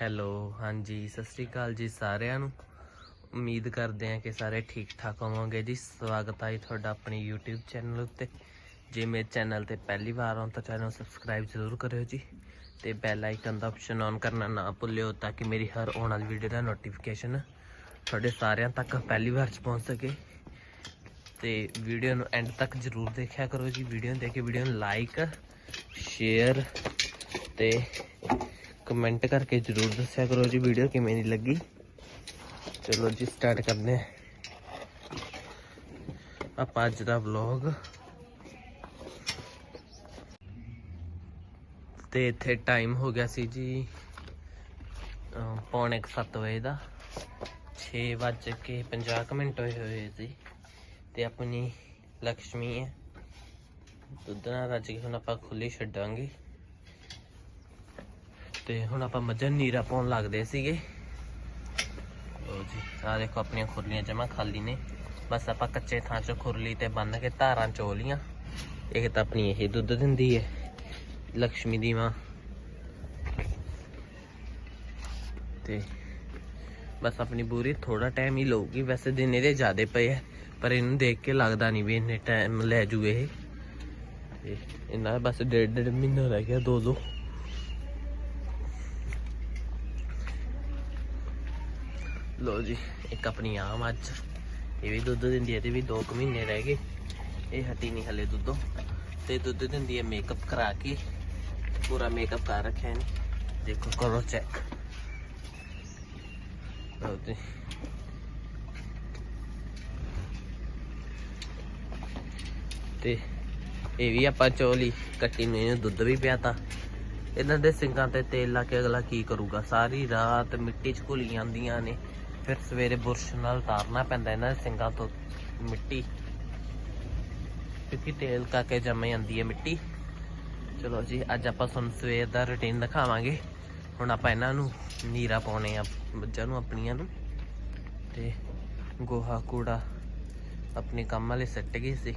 Hello, ਹਾਂਜੀ, ਸਤਿ ਸ੍ਰੀ ਅਕਾਲ ਜੀ ਸਾਰਿਆਂ ਨੂੰ। ਉਮੀਦ ਕਰਦੇ ਹਾਂ ਕਿ ਸਾਰੇ ਠੀਕ ਠਾਕ ਹੋਵੋਗੇ ਜੀ। ਸਵਾਗਤ ਹੈ ਜੀ ਤੁਹਾਡਾ ਆਪਣੀ YouTube ਚੈਨਲ ਉੱਤੇ। ਜੇ ਮੇਰੇ ਚੈਨਲ ਤੇ ਪਹਿਲੀ ਵਾਰ ਹੋ ਤਾਂ ਚੈਨਲ ਸਬਸਕ੍ਰਾਈਬ ਜ਼ਰੂਰ ਕਰਿਓ ਜੀ। ਤੇ ਬੈਲ ਆਈਕਨ ਦਾ ਆਪਸ਼ਨ ਔਨ ਕਰਨਾ ਨਾ ਭੁੱਲਿਓ ਤਾਂ ਕਿ ਮੇਰੀ ਹਰ ਆਉਣ ਵਾਲੀ ਵੀਡੀਓ ਦਾ ਨੋਟੀਫਿਕੇਸ਼ਨ ਤੁਹਾਡੇ ਸਾਰਿਆਂ ਤੱਕ ਪਹਿਲੀ ਵਾਰ ਚ ਪਹੁੰਚ ਸਕੇ। ਤੇ ਵੀਡੀਓ ਨੂੰ ਐਂਡ ਤੱਕ ਜ਼ਰੂਰ ਦੇਖਿਆ ਕਰੋ ਜੀ। ਵੀਡੀਓ ਨੂੰ ਦੇਖ ਕੇ ਵੀਡੀਓ ਨੂੰ ਲਾਈਕ ਸ਼ੇਅਰ ਤੇ ਕਮੈਂਟ ਕਰਕੇ ਜਰੂਰ ਦੱਸਿਆ ਕਰੋ ਜੀ ਵੀਡੀਓ ਕਿਵੇਂ ਦੀ ਲੱਗੀ। ਚਲੋ ਜੀ ਸਟਾਰਟ ਕਰਦੇ ਹਾਂ। ਆਪਾਂ ਅੱਜ ਦਾ ਵਲੌਗ ਤੇ ਇੱਥੇ ਟਾਈਮ ਹੋ ਗਿਆ ਸੀ ਜੀ, ਅਹ, ਪੌਣੇ 7 ਵਜੇ ਦਾ। 6 ਵੱਜ ਕੇ 50 ਕੁ ਮਿੰਟ ਹੋਏ ਹੋਏ ਸੀ। ਤੇ ਆਪਣੀ ਲక్ష్ਮੀ ਹੈ। ਦੁੱਧ ਨਾਲ ਰੱਜ ਕੇ ਹੁਣ ਆਪਾਂ ਖੁੱਲੀ ਛੱਡਾਂਗੇ। ਤੇ ਹੁਣ ਆਪਾਂ ਮੱਝਾਂ ਨੀਰਾ ਪਾਉਣ ਲੱਗਦੇ ਸੀਗੇ। ਲੋ ਜੀ ਆ ਦੇਖੋ ਆਪਣੀਆਂ ਖੁਰਲੀਆਂ ਜਮਾ ਖਾਲੀ ਨੇ। ਬਸ ਆਪਾਂ ਕੱਚੇ ਥਾਂ 'ਚ ਖੁਰਲੀ ਤੇ ਬੰਨ ਕੇ ਧਾਰਾਂ ਚੋਲੀਆਂ ਤਾਂ ਆਪਣੀ ਇਹ ਦੁੱਧ ਦਿੰਦੀ ਹੈ ਲక్ష్ਮੀ ਦੀ ਮਾਂ। ਤੇ ਬਸ ਆਪਣੀ ਬੂਰੀ ਥੋੜਾ ਟਾਈਮ ਹੀ ਲਊਗੀ, ਵੈਸੇ ਦਿਨ ਇਹਦੇ ਜ਼ਿਆਦੇ ਪਏ ਆ, ਪਰ ਇਹਨੂੰ ਦੇਖ ਕੇ ਲੱਗਦਾ ਨਹੀਂ ਵੀ ਇੰਨੇ ਟਾਈਮ ਲੈ ਜੂ ਇਹ। ਤੇ ਇਹਨਾਂ ਦਾ ਬਸ ਡੇਢ ਡੇਢ ਮਹੀਨਾ ਰਹਿ ਗਿਆ ਦੋ ਦੋ ਲੋ ਜੀ, ਇੱਕ ਆਪਣੀ ਆਮ ਅੱਜ। ਇਹ ਵੀ ਦੁੱਧ ਦਿੰਦੀ ਹੈ ਤੇ ਵੀ 2 ਕੁ ਮਹੀਨੇ ਰਹਿ ਗਏ। ਇਹ ਹਟੀ ਨਹੀਂ ਹਲੇ ਦੁੱਧੋਂ। ਤੇ ਦੁੱਧ ਦਿੰਦੀ ਹੈ ਮੇਕਅਪ ਕਰਾ ਕੇ। ਪੂਰਾ ਮੇਕਅਪ ਕਰ ਰੱਖਿਆ ਨੇ ਦੇਖੋ, ਕਰੋ ਚੈੱਕ ਲਓ ਜੀ। ਤੇ ਇਹ ਵੀ ਆਪਾਂ ਚੋਲੀ ਕੱਟੀ ਨੂੰ ਇਹਨੂੰ ਦੁੱਧ ਵੀ ਪਿਆਤਾ। ਇਹਨਾਂ ਦੇ ਸਿੰਗਾਂ ਤੇ ਤੇਲ ਲਾ ਕੇ ਅਗਲਾ ਕੀ ਕਰੂਗਾ? ਸਾਰੀ ਰਾਤ ਮਿੱਟੀ 'ਚ ਘੁਲੀ ਜਾਂਦੀਆਂ ਨੇ। ਫਿਰ ਸਵੇਰੇ ਬੁਰਸ਼ ਨਾਲ ਤਾਰਨਾ ਪੈਂਦਾ ਇਹਨਾਂ ਦੇ ਸਿੰਗਾਂ ਤੋਂ ਮਿੱਟੀ। ਕਿਉਂਕਿ ਤੇਲ ਕਾ ਜੰਮ ਜਾਂਦੀ ਹੈ ਮਿੱਟੀ। ਚਲੋ ਜੀ, ਅੱਜ ਆਪਾਂ ਤੁਹਾਨੂੰ ਸਵੇਰ ਦਾ ਰੁਟੀਨ ਦਿਖਾਵਾਂਗੇ। ਹੁਣ ਆਪਾਂ ਇਹਨਾਂ ਨੂੰ ਨੀਰਾ ਪਾਉਣੇ ਆ, ਮੱਝਾਂ ਨੂੰ, ਆਪਣੀਆਂ ਨੂੰ। ਤੇ ਗੋਹਾ, ਕੂੜਾ ਆਪਣੇ ਕੰਮ ਵਾਲੇ ਸੱਟ ਗਏ ਸੀ।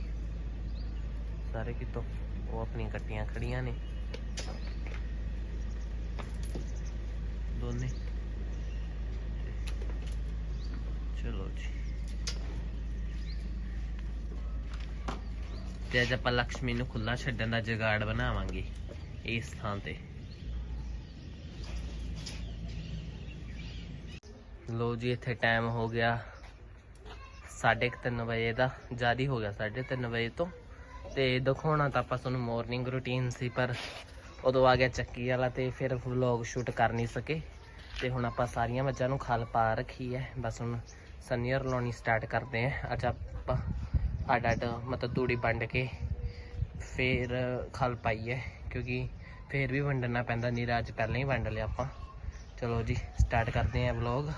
ਸਾਰੇ ਕਿਤੋਂ ਉਹ ਆਪਣੀਆਂ ਕੱਟੀਆਂ ਖੜੀਆਂ ਨੇ ਦੋਨੇ ਚਲੋ ਜੀ ਤੇ ਅੱਜ ਆਪਾਂ ਲక్ష్ਮੀ ਨੂੰ ਖੁੱਲਾ ਛੱਡਣ ਦਾ ਜੁਗਾੜ ਬਣਾਵਾਂਗੇ ਇਸ ਥਾਂ ਤੇ। ਲੋ ਜੀ, ਇੱਥੇ ਟਾਈਮ ਹੋ ਗਿਆ 3:30 ਵਜੇ ਦਾ, ਜ਼ਿਆਦਾ ਹੋ ਗਿਆ 3:30 ਵਜੇ ਤੋਂ। ਤੇ ਦਿਖਾਉਣਾ ਤਾਂ ਆਪਾਂ ਤੁਹਾਨੂੰ ਮਾਰਨਿੰਗ ਰੂਟੀਨ ਸੀ, ਪਰ ਉਦੋਂ ਆ ਗਿਆ ਚੱਕੀ ਵਾਲਾ ਤੇ ਫਿਰ ਵਲੌਗ ਸ਼ੂਟ ਕਰ ਨਹੀਂ ਸਕੇ। ਤੇ ਹੁਣ ਆਪਾਂ ਸਾਰੀਆਂ ਮੱਝਾਂ ਨੂੰ ਖਲ ਪਾ ਰੱਖੀ ਹੈ। ਬਸ ਹੁਣ ਸਨੀਅਰ ਲਾਉਣੀ ਸਟਾਰਟ ਕਰਦੇ ਹਾਂ। ਅੱਜ ਆਪਾਂ ਅੱਡ ਅੱਡ ਮਤਲਬ ਤੂੜੀ ਵੰਡ ਕੇ ਫਿਰ ਖਲ ਪਾਈਏ, ਕਿਉਂਕਿ ਫਿਰ ਵੀ ਵੰਡਣਾ ਪੈਂਦਾ ਨੀਰਾ ਅੱਜ ਪਹਿਲਾਂ ਹੀ ਵੰਡ ਲਿਆ ਆਪਾਂ। ਚਲੋ ਜੀ ਸਟਾਰਟ ਕਰਦੇ ਹਾਂ ਵਲੌਗ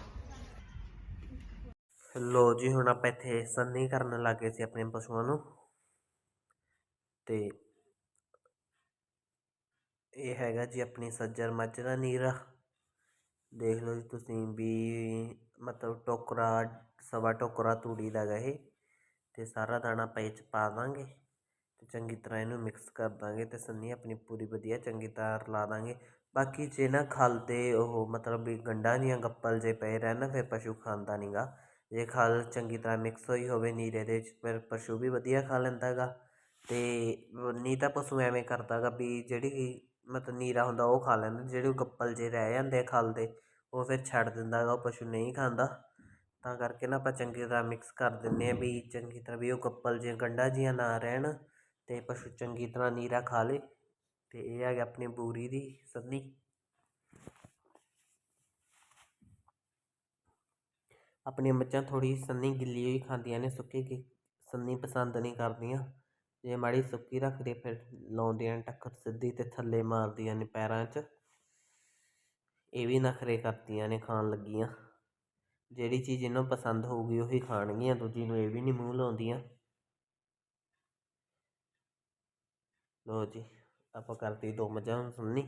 ਲੋ ਜੀ, ਹੁਣ ਆਪਾਂ ਇੱਥੇ ਸੰਨੀ ਕਰਨ ਲੱਗੇ ਸੀ ਆਪਣੇ ਪਸ਼ੂਆਂ ਨੂੰ। ਤੇ ਇਹ ਹੈਗਾ ਜੀ ਆਪਣੀ ਸੱਜਰ ਮੱਝ ਦਾ ਨੀਰਾ। ਦੇਖ ਲਓ ਜੀ ਤੁਸੀਂ ਵੀ ਮਤਲਬ ਟੋਕਰਾ, ਸਵਾ ਟੋਕਰਾ ਤੂੜੀ ਦਾ ਗਾ ਇਹ ਤੇ ਸਾਰਾ ਦਾਣਾ ਪਏ 'ਚ ਪਾ ਦਾਂਗੇ ਅਤੇ ਚੰਗੀ ਤਰ੍ਹਾਂ ਇਹਨੂੰ ਮਿਕਸ ਕਰ ਦਾਂਗੇ ਅਤੇ ਸੰਨੀ ਆਪਣੀ ਪੂਰੀ ਵਧੀਆ ਚੰਗੀ ਤਰ੍ਹਾਂ ਰਲਾ ਦਾਂਗੇ। ਬਾਕੀ ਜੇ ਨਾ ਖਲ ਤੇ ਉਹ ਮਤਲਬ ਵੀ ਗੰਢਾਂ ਦੀਆਂ ਗੱਪਲ ਜੇ ਪਏ ਰਹਿਣ ਨਾ, ਫਿਰ ਪਸ਼ੂ ਖਾਂਦਾ ਨਹੀਂ ਗਾ। ਜੇ ਖਲ ਚੰਗੀ ਤਰ੍ਹਾਂ ਮਿਕਸ ਹੋਈ ਹੋਵੇ ਨੀਰੇ ਦੇ ਵਿੱਚ, ਫਿਰ ਪਸ਼ੂ ਵੀ ਵਧੀਆ ਖਾ ਲੈਂਦਾ ਗਾ। ਅਤੇ ਨਹੀਂ ਤਾਂ ਪਸ਼ੂ ਐਵੇਂ ਕਰਦਾ ਗਾ ਵੀ ਜਿਹੜੀ ਮਤਲਬ ਨੀਰਾ ਹੁੰਦਾ ਉਹ ਖਾ ਲੈਂਦਾ, ਜਿਹੜੇ ਉਹ ਗੱਪਲ ਜੇ ਰਹਿ ਜਾਂਦੇ ਆ ਖਲ ਦੇ ਉਹ ਫਿਰ ਛੱਡ ਦਿੰਦਾ ਗਾ ਉਹ ਪਸ਼ੂ ਨਹੀਂ ਖਾਂਦਾ। ਤਾਂ ਕਰਕੇ ਨਾ ਆਪਾਂ ਚੰਗੀ ਤਰ੍ਹਾਂ ਮਿਕਸ ਕਰ ਦਿੰਦੇ ਹਾਂ ਵੀ ਚੰਗੀ ਤਰ੍ਹਾਂ ਵੀ ਉਹ ਗੱਪਲ ਜੇ ਗੰਢਾਂ ਜਿਹੀਆਂ ਨਾ ਰਹਿਣ ਅਤੇ ਪਸ਼ੂ ਚੰਗੀ ਤਰ੍ਹਾਂ ਨੀਰਾ ਖਾ ਲੇ ਅਤੇ ਇਹ ਹੈਗਾ ਆਪਣੀ ਬੂਰੀ ਦੀ ਸੰਨੀ। ਆਪਣੀਆਂ ਮੱਝਾਂ ਥੋੜ੍ਹੀ ਸੰਨੀ ਗਿੱਲੀ ਹੋਈ ਖਾਂਦੀਆਂ ਨੇ, ਸੁੱਕੀ ਕੀ ਸੰਨੀ ਪਸੰਦ ਨਹੀਂ ਕਰਦੀਆਂ। ਜੇ ਮਾੜੀ ਸੁੱਕੀ ਰੱਖਦੇ ਫਿਰ ਲਾਉਂਦੀਆਂ ਨੇ ਟੱਕਰ ਸਿੱਧੀ ਅਤੇ ਥੱਲੇ ਮਾਰਦੀਆਂ ਨੇ ਪੈਰਾਂ 'ਚ। ਇਹ ਵੀ ਨਖਰੇ ਕਰਤੀਆਂ ਨੇ ਖਾਣ ਲੱਗੀਆਂ। ਜਿਹੜੀ ਚੀਜ਼ ਇਹਨੂੰ ਪਸੰਦ ਹੋਊਗੀ ਉਹੀ ਖਾਣਗੀਆਂ, ਦੂਜੀ ਨੂੰ ਇਹ ਵੀ ਨਹੀਂ ਮੂੰਹ ਲਾਉਂਦੀਆਂ। ਲੋ ਜੀ, ਆਪਾਂ ਕਰਤੀ ਦੋ ਮੱਝਾਂ ਨੂੰ ਸੰਨੀ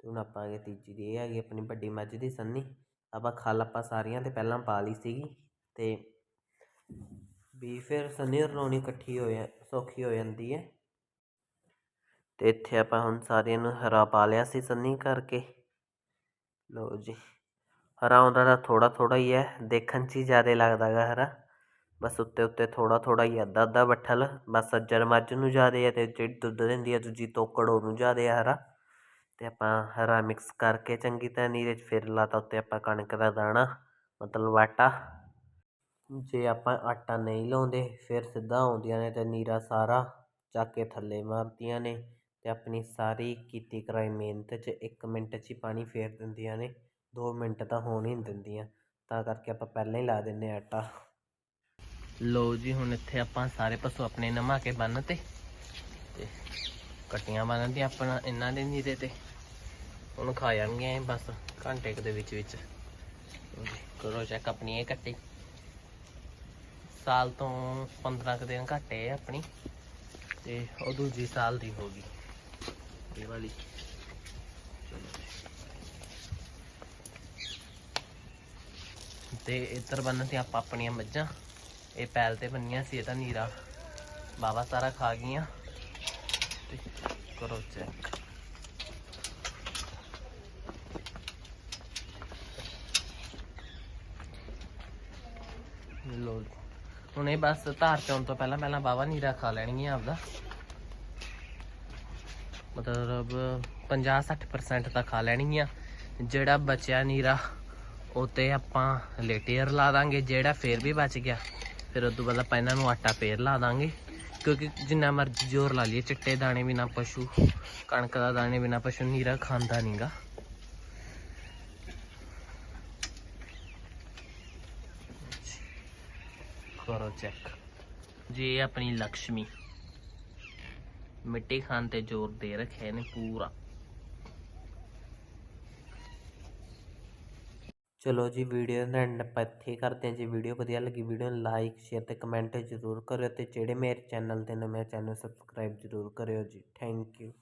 ਤੇ ਹੁਣ ਆਪਾਂ ਆ ਗਏ ਤੀਜੀ ਦੀ, ਇਹ ਹੈਗੀ ਆਪਣੀ ਵੱਡੀ ਮੱਝ ਦੀ ਸੰਨੀ। ਆਪਾਂ ਖਲ ਆਪਾਂ ਸਾਰੀਆਂ ਤੇ ਪਹਿਲਾਂ ਪਾ ਲਈ ਸੀਗੀ ਤੇ ਵੀ ਫਿਰ ਸੰਨੀ ਰਲਾਉਣੀ ਇਕੱਠੀ ਹੋ ਜਾ, ਸੌਖੀ ਹੋ ਜਾਂਦੀ ਹੈ। ਤੇ ਇੱਥੇ ਆਪਾਂ ਹੁਣ ਸਾਰਿਆਂ ਨੂੰ ਹਰਾ ਪਾ ਲਿਆ ਸੀ ਸੰਨੀ ਕਰਕੇ। ਲਓ ਜੀ। ਹਰਾ ਆਉਂਦਾ ਤਾਂ ਥੋੜਾ ਥੋੜਾ ਹੀ ਹੈ। ਦੇਖਣ 'ਚ ਹੀ ਜ਼ਿਆਦਾ ਲੱਗਦਾ ਗਾ ਹਰਾ। ਬਸ ਉੱਤੇ ਉੱਤੇ ਥੋੜਾ ਥੋੜਾ ਹੀ ਅੱਧਾ ਅੱਧਾ ਬੱਠਲ। ਬਸ ਸੱਜਰ ਮੱਝ ਨੂੰ ਜ਼ਿਆਦਾ ਹੈ ਅਤੇ ਜਿਹੜੀ ਦੁੱਧ ਦਿੰਦੀ ਹੈ ਦੂਜੀ ਤੋਕੜ ਉਹਨੂੰ ਜ਼ਿਆਦਾ ਹੈ ਹਰਾ। ਅਤੇ ਆਪਾਂ ਹਰਾ ਮਿਕਸ ਕਰਕੇ ਚੰਗੀ ਤਰ੍ਹਾਂ ਨੀਰੇ 'ਚ ਫਿਰ ਲਾਤਾ ਉੱਤੇ ਆਪਾਂ ਕਣਕ ਦਾ ਦਾਣਾ, ਮਤਲਬ ਆਟਾ। ਜੇ ਆਪਾਂ ਆਟਾ ਨਹੀਂ ਲਾਉਂਦੇ, ਫਿਰ ਸਿੱਧਾ ਆਉਂਦੀਆਂ ਨੇ ਤੇ ਨੀਰਾ ਸਾਰਾ ਚੱਕ ਕੇ ਥੱਲੇ ਮਾਰਦੀਆਂ ਨੇ। ਤੇ ਆਪਣੀ ਸਾਰੀ ਕੀਤੀ ਕਰਾਈ ਮਿਹਨਤ 'ਚ 1 ਮਿੰਟ 'ਚ ਹੀ ਪਾਣੀ ਫੇਰ ਦਿੰਦੀਆਂ ਨੇ, ਦੋ ਮਿੰਟ ਤਾਂ ਹੋਣ ਹੀ ਨਹੀਂ ਦਿੰਦੀਆਂ, ਤਾਂ ਕਰਕੇ ਆਪਾਂ ਪਹਿਲਾਂ ਹੀ ਲਾ ਦਿੰਦੇ ਹਾਂ ਆਟਾ। ਲੋ ਜੀ, ਹੁਣ ਇੱਥੇ ਆਪਾਂ ਸਾਰੇ ਪਸ਼ੂ ਆਪਣੇ ਨਮਾ ਕੇ ਬੰਨ ਤੇ ਤੇ ਕਟੀਆਂ ਬੰਨ੍ਹਦੀ ਆਪਣਾ ਇਹਨਾਂ ਦੇ ਨੀਰੇ ਤੇ, ਹੁਣ ਖਾ ਜਾਣਗੀਆਂ ਬਸ ਘੰਟੇ ਕੁ ਦੇ ਵਿੱਚ ਵਿੱਚ। ਕਰੋ ਚੈੱਕ ਆਪਣੀ ਇਹ ਕੱਟੀ। ਸਾਲ ਤੋਂ 15 ਕੁ ਦਿਨ ਘੱਟ ਆਪਣੀ, ਤੇ ਉਹ ਦੂਜੀ ਸਾਲ ਦੀ ਹੋ ਗਈ। ਇਹ ਵਾਲੀ ਤੇ ਇੱਧਰ ਬੰਨ ਤੇ ਆਪਾਂ ਆਪਣੀਆਂ ਮੱਝਾਂ। ਇਹ ਪੈਲ ਤੇ ਬੰਨੀਆਂ ਸੀ ਇਹਦਾ ਨੀਰਾ। ਬਾਵਾ ਸਾਰਾ ਖਾ ਗਈਆਂ। ਤੇ ਕਰੋ ਚੈੱਕ ਲੋ ਹੁਣ ਇਹ ਬਸ ਧਾਰ ਚੋਣ ਤੋਂ ਪਹਿਲਾਂ ਪਹਿਲਾਂ ਬਾਵਾ ਨੀਰਾ ਖਾ ਲੈਣਗੀਆਂ ਆਪਦਾ। ਮਤਲਬ 50-60% ਤਾਂ ਖਾ ਲੈਣੀ ਆ ਜਿਹੜਾ ਬਚਿਆ ਨੀਰਾ, ਉਹ ਤੇ ਆਪਾਂ ਲੇਟੇਅਰ ਲਾ ਦਾਂਗੇ। ਜਿਹੜਾ ਫੇਰ ਵੀ ਬਚ ਗਿਆ, ਫਿਰ ਉਦੋਂ ਬਾਅਦ ਆਪਾਂ ਇਹਨਾਂ ਨੂੰ ਆਟਾ ਫੇਰ ਲਾ ਦਾਂਗੇ। ਕਿਉਂਕਿ ਜਿੰਨਾ ਮਰਜ਼ੀ ਜ਼ੋਰ ਲਾ ਲਈਏ, ਚਿੱਟੇ ਦਾਣੇ ਬਿਨਾ ਪਸ਼ੂ, ਕਣਕ ਦਾ ਦਾਣੇ ਬਿਨਾ ਪਸ਼ੂ, ਨੀਰਾ ਖਾਂਦਾ ਨਹੀਂਗਾ ਕਰੋ ਚੈੱਕ ਜੀ ਆਪਣੀ ਲక్ష్ਮੀ ਮਿੱਟੀ ਖਾਣ ਤੇ ਜ਼ੋਰ ਦੇ ਰੱਖਿਆ ਨੇ ਪੂਰਾ। ਚਲੋ ਜੀ ਵੀਡੀਓ ਦਾ ਐਂਡ ਆਪਾਂ ਇੱਥੇ ਕਰਦੇ ਹਾਂ ਜੀ। ਵੀਡੀਓ ਵਧੀਆ ਲੱਗੀ ਵੀਡੀਓ ਨੂੰ ਲਾਈਕ ਸ਼ੇਅਰ ਤੇ ਕਮੈਂਟ ਜ਼ਰੂਰ ਕਰਿਓ ਤੇ ਜਿਹੜੇ ਮੇਰੇ ਚੈਨਲ ਤੇ ਨਵੇਂ ਚੈਨਲ ਸਬਸਕ੍ਰਾਈਬ ਜ਼ਰੂਰ ਕਰਿਓ ਜੀ। Thank you